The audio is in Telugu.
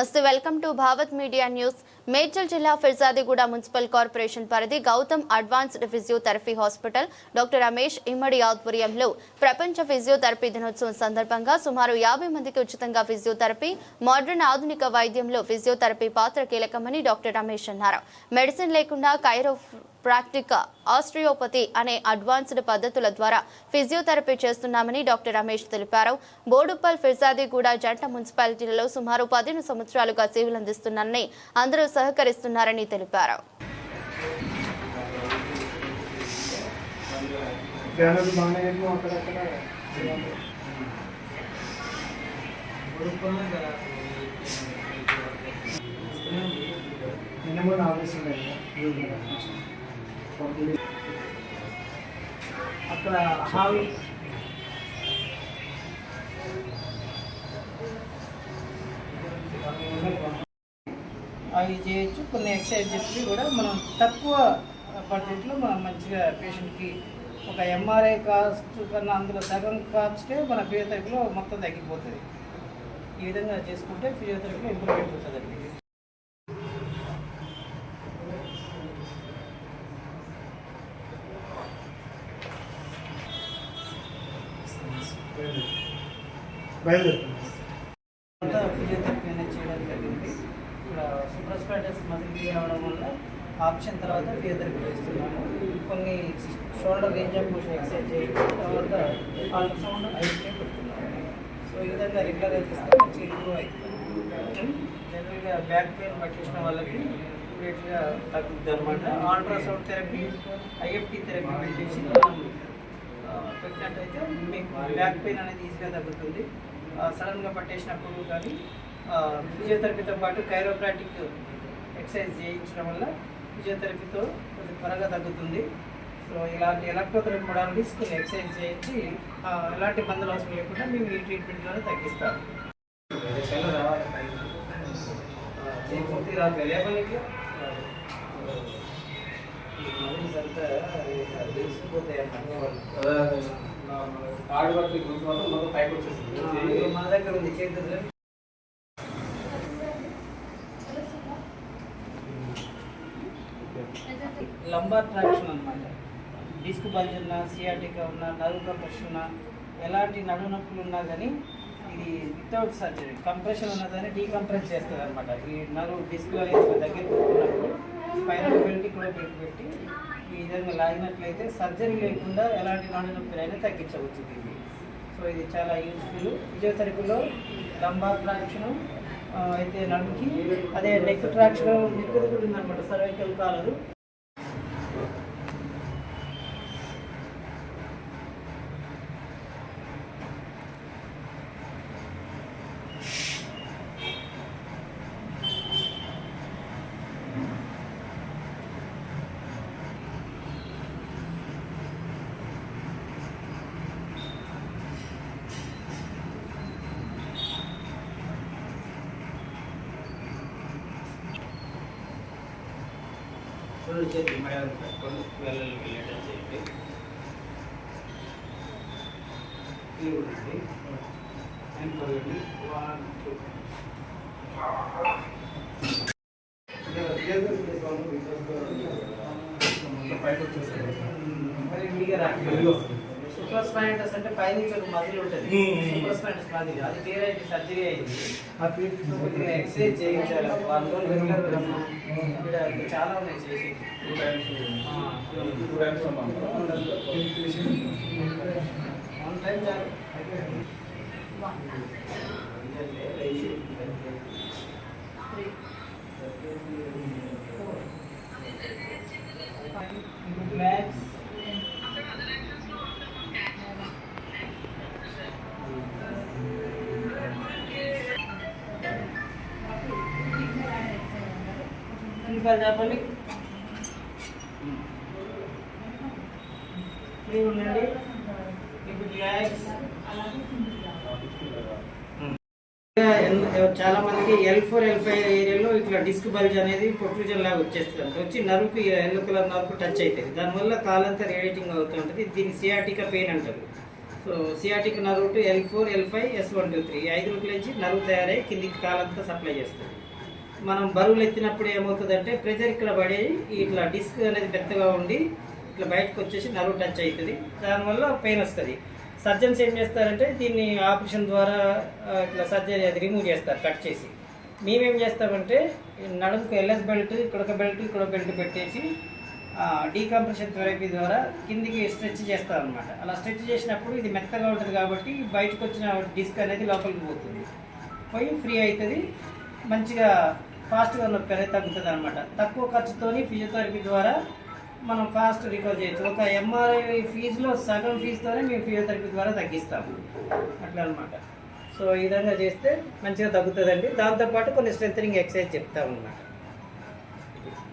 నమస్తే welcome to Bhavat media news. Medchal జిల్లా ఫిర్జాదిగూడ మున్సిపల్ కార్పొరేషన్ పరిధి Gautam advanced physiotherapy hospital doctor Ramesh Immadi ఆధ్వర్యంలో ప్రపంచ ఫిజియోథెరపీ దినోత్సవం సందర్భంగా సుమారు యాభై మందికి ఉచితంగా ఫిజియోథెరపీ మోడర్న్ ఆధునిక వైద్యంలో ఫిజియోథెరపీ పాత్ర కీలకమని డాక్టర్ రమేష్ అన్నారు. మెడిసిన్ లేకుండా కైరో ప్రాక్టికా ఆస్ట్రియోపతి అనే అడ్వాన్స్డ్ పద్ధతుల ద్వారా ఫిజియోథెరపీ చేస్తున్నామని డాక్టర్ రమేష్ తెలిపారు. బోడుప్పల్ ఫిర్జాదిగూడ జంట మున్సిపాలిటీలలో సుమారు పదిహేను సంవత్సరాలుగా సేవలు అందిస్తున్నారని అందరూ సహకరిస్తున్నారని తెలిపారు. నిన్న ఆఫీస్ ఉన్నాయి అక్కడ హావి అవి చేయొచ్చు. కొన్ని ఎక్సర్సైజెస్ కూడా మనం తక్కువ బడ్జెట్లో మనం మంచిగా పేషెంట్కి ఒక ఎంఆర్ఐ కాస్ట్ కన్నా అందులో సగం కాస్టే మన ఫిజియోథెరపీలో మొత్తం తగ్గిపోతుంది. ఈ విధంగా చేసుకుంటే ఫిజియోథెరపీలో ఇంప్రూవ్మెంట్ ఉంటుందండి. ఫిజియోథెరపీ అనేది చేయడం జరిగింది. ఇక్కడ సూపర్స్పైటస్ మజిల్ అవడం వల్ల ఆప్షన్ తర్వాత ఫిజియోథెరపీ చేస్తున్నాము. కొన్ని shoulder range of motion exercise చేయడం తర్వాత అల్ట్రాసౌండ్ ఐస్కే పెడుతున్నాము. సో ఈ విధంగా రెగ్యులర్ చేస్తే మంచి ఇంప్రూవ్ అవుతుంది. జనరల్గా బ్యాక్ పెయిన్ పట్టించిన వాళ్ళకి ఇమీడియట్గా తగ్గుద్ది అనమాట అల్ట్రాసౌండ్ థెరపీ ఐఎఫ్టీ థెరపీ పెట్టేసి మనం పెట్టినట్టయితే మీకు బ్యాక్ పెయిన్ అనేది ఈజీగా తగ్గుతుంది. సడన్గా పట్టేసినప్పుడు కానీ ఫిజియోథెరపీతో పాటు కైరోప్రాటిక్ ఎక్సర్సైజ్ చేయించడం వల్ల ఫిజియోథెరపీతో కొంచెం త్వరగా తగ్గుతుంది. సో ఇలాంటి ఎలక్ట్రోథెరపీ మోడాలిటీస్ కొన్ని ఎక్సర్సైజ్ చేయించి ఎలాంటి మందులు అవసరం లేకుండా మేము ఈ ట్రీట్మెంట్లోనే తగ్గిస్తాం. పూర్తి రాదు మాత్రం మొత్తం పైకి మన దగ్గర ఉంది చేతులు లంబార్ ట్రాక్షన్ అన్నమాట. డిస్క్ బల్జ్ ఉన్నా సియాటికా ఉన్నా నరువు కంప్రెషన్ ఉన్నా ఎలాంటి నడుము నొప్పులు ఉన్నా కానీ ఇది వితౌట్ సర్జరీ కంప్రెషన్ ఉన్నదని డీకంప్రెస్ చేస్తుంది అనమాట ఈ నరువు డిస్క్ అనేది దగ్గర పైన బెల్ట్ కూడా బెల్ట్ పెట్టి ఈ విధంగా లాగినట్లయితే సర్జరీ లేకుండా ఎలాంటి నడు నొప్పులైనా తగ్గించవచ్చు దీన్ని. సో ఇది చాలా యూస్ఫుల్ ఫిజియోథెరపీలో లంబార్ ట్రాక్షన్ అయితే నడుకి అదే నెక్ ట్రాక్షన్ నెక్ కూడా ఉందన్నమాట సర్వైకల్ కాలరు రెండు చేతులు మెడ పెట్టుకొని వెళ్ళలు వెళ్ళేటట్టు చేయండి. ఇది కూడా ఉంది అండ్ కొద్దిగా వన్ టూ పైకి వచ్చేసింది మరి విడిగా వెలుగు రాదు వస్తుంది సూపర్ స్పైనటస్ అంటే పైనుంచి ఒక మజిల్ ఉంటుంది. Hmm. సూపర్ స్పైనటస్ మాదిరి అది వేరే సర్జరీ అయింది. హ్యాపీ సో కొద్దిగా ఎక్సర్సైజ్ చేయించాలి వాళ్ళు రెగ్యులర్ ఇక్కడ చాలా ఉన్నాయి చేసి. Two times two times one time చాలు. మ్యాక్స్ ఇంకా చెప్పండి ఫ్రీ ఉండండి. ఇప్పుడు చాలా మందికి ఎల్ ఫోర్ ఎల్ ఫైవ్ ఏరియాలో ఇట్లా డిస్క్ బల్జ్ అనేది ప్రొట్రూజన్ లాగా వచ్చేస్తుంది. వచ్చి నరుకు ఎల్లో కలర్ నరుకు టచ్ అవుతుంది దానివల్ల కాలంతా రేడియేటింగ్ అవుతుంటుంది. దీన్ని సియాటికా పెయిన్ అంటారు. So sciatic నరువు to L four L five S one two three ఐదు రూట్ల నుంచి నరువు తయారై కిందికి కాలంతా సప్లై చేస్తుంది. మనం బరువులు ఎత్తినప్పుడు ఏమవుతుందంటే ప్రెజర్ ఇక్కడ పడి ఇట్లా డిస్క్ అనేది పెద్దగా ఉండి ఇట్లా బయటకు వచ్చేసి నరువు టచ్ అవుతుంది. దానివల్ల పెయిన్ వస్తుంది. సర్జన్స్ ఏం చేస్తారంటే దీన్ని ఆపరేషన్ ద్వారా ఇట్లా సర్జరీ అది రిమూవ్ చేస్తారు కట్ చేసి. మేమేం చేస్తామంటే నడుముకు ఎల్ఎస్ బెల్ట్ ఇక్కడ ఒక బెల్ట్ ఇక్కడ ఒక బెల్ట్ పెట్టేసి డీకంప్రెషన్ థెరపీ ద్వారా కిందికి స్ట్రెచ్ చేస్తాం అనమాట అలా స్ట్రెచ్ చేసినప్పుడు ఇది మెత్తగా ఉంటుంది కాబట్టి బయటకు వచ్చిన డిస్క్ అనేది లోపలికి పోతుంది. పోయి ఫ్రీ అవుతుంది. మంచిగా ఫాస్ట్గా నొప్పి అనేది తగ్గుతుంది అనమాట తక్కువ ఖర్చుతోని ఫిజియోథెరపీ ద్వారా మనం ఫాస్ట్ రికవర్ చేయొచ్చు. ఒక ఎంఆర్ఐ ఫీజులో సగం ఫీజుతోనే మేము ఫిజియోథెరపీ ద్వారా తగ్గిస్తాము అట్లా అనమాట సో ఈ విధంగా చేస్తే మంచిగా తగ్గుతుందండి. దాంతోపాటు కొన్ని స్ట్రెంథనింగ్ ఎక్సర్సైజ్ చెప్తామన్నమాట అనమాట